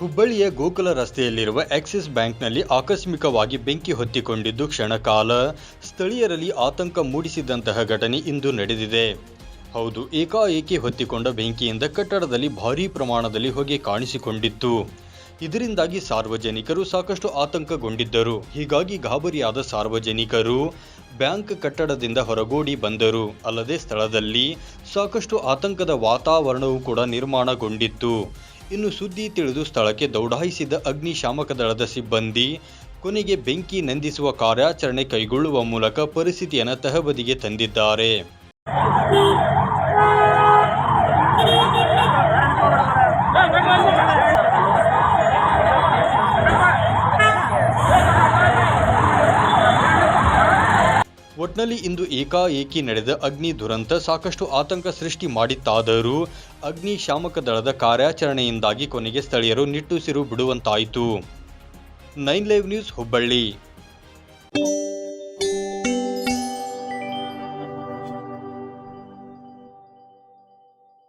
ಹುಬ್ಬಳ್ಳಿಯ ಗೋಕುಲ ರಸ್ತೆಯಲ್ಲಿರುವ ಆಕ್ಸಿಸ್ ಬ್ಯಾಂಕ್ನಲ್ಲಿ ಆಕಸ್ಮಿಕವಾಗಿ ಬೆಂಕಿ ಹೊತ್ತಿಕೊಂಡಿದ್ದು ಕ್ಷಣಕಾಲ ಸ್ಥಳೀಯರಲ್ಲಿ ಆತಂಕ ಮೂಡಿಸಿದಂತಹ ಘಟನೆ ಇಂದು ನಡೆದಿದೆ. ಹೌದು, ಏಕಾಏಕಿ ಹೊತ್ತಿಕೊಂಡ ಬೆಂಕಿಯಿಂದ ಕಟ್ಟಡದಲ್ಲಿ ಭಾರೀ ಪ್ರಮಾಣದಲ್ಲಿ ಹೊಗೆ ಕಾಣಿಸಿಕೊಂಡಿತ್ತು. ಇದರಿಂದಾಗಿ ಸಾರ್ವಜನಿಕರು ಸಾಕಷ್ಟು ಆತಂಕಗೊಂಡಿದ್ದರು. ಹೀಗಾಗಿ ಗಾಬರಿಯಾದ ಸಾರ್ವಜನಿಕರು ಬ್ಯಾಂಕ್ ಕಟ್ಟಡದಿಂದ ಹೊರಗೋಡಿ ಬಂದರು. ಅಲ್ಲದೆ ಸ್ಥಳದಲ್ಲಿ ಸಾಕಷ್ಟು ಆತಂಕದ ವಾತಾವರಣವೂ ಕೂಡ ನಿರ್ಮಾಣಗೊಂಡಿತ್ತು. ಇನ್ನು ಸುದ್ದಿ ತಿಳಿದು ಸ್ಥಳಕ್ಕೆ ದೌಡಾಯಿಸಿದ ಅಗ್ನಿಶಾಮಕ ದಳದ ಸಿಬ್ಬಂದಿ, ಕೊನೆಗೆ ಬೆಂಕಿ ನಂದಿಸುವ ಕಾರ್ಯಾಚರಣೆ ಕೈಗೊಳ್ಳುವ ಮೂಲಕ ಪರಿಸ್ಥಿತಿಯನ್ನು ತಹಬದಿಗೆ ತಂದಿದ್ದಾರೆ. ಒಟ್ನಲ್ಲಿ ಇಂದು ಏಕಾಏಕಿ ನಡೆದ ಅಗ್ನಿ ದುರಂತ ಸಾಕಷ್ಟು ಆತಂಕ ಸೃಷ್ಟಿ ಮಾಡಿತ್ತಾದರೂ ಅಗ್ನಿಶಾಮಕ ದಳದ ಕಾರ್ಯಾಚರಣೆಯಿಂದಾಗಿ ಕೊನೆಗೆ ಸ್ಥಳೀಯರು ನಿಟ್ಟುಸಿರು ಬಿಡುವಂತಾಯಿತು. Nine live news Hubballi.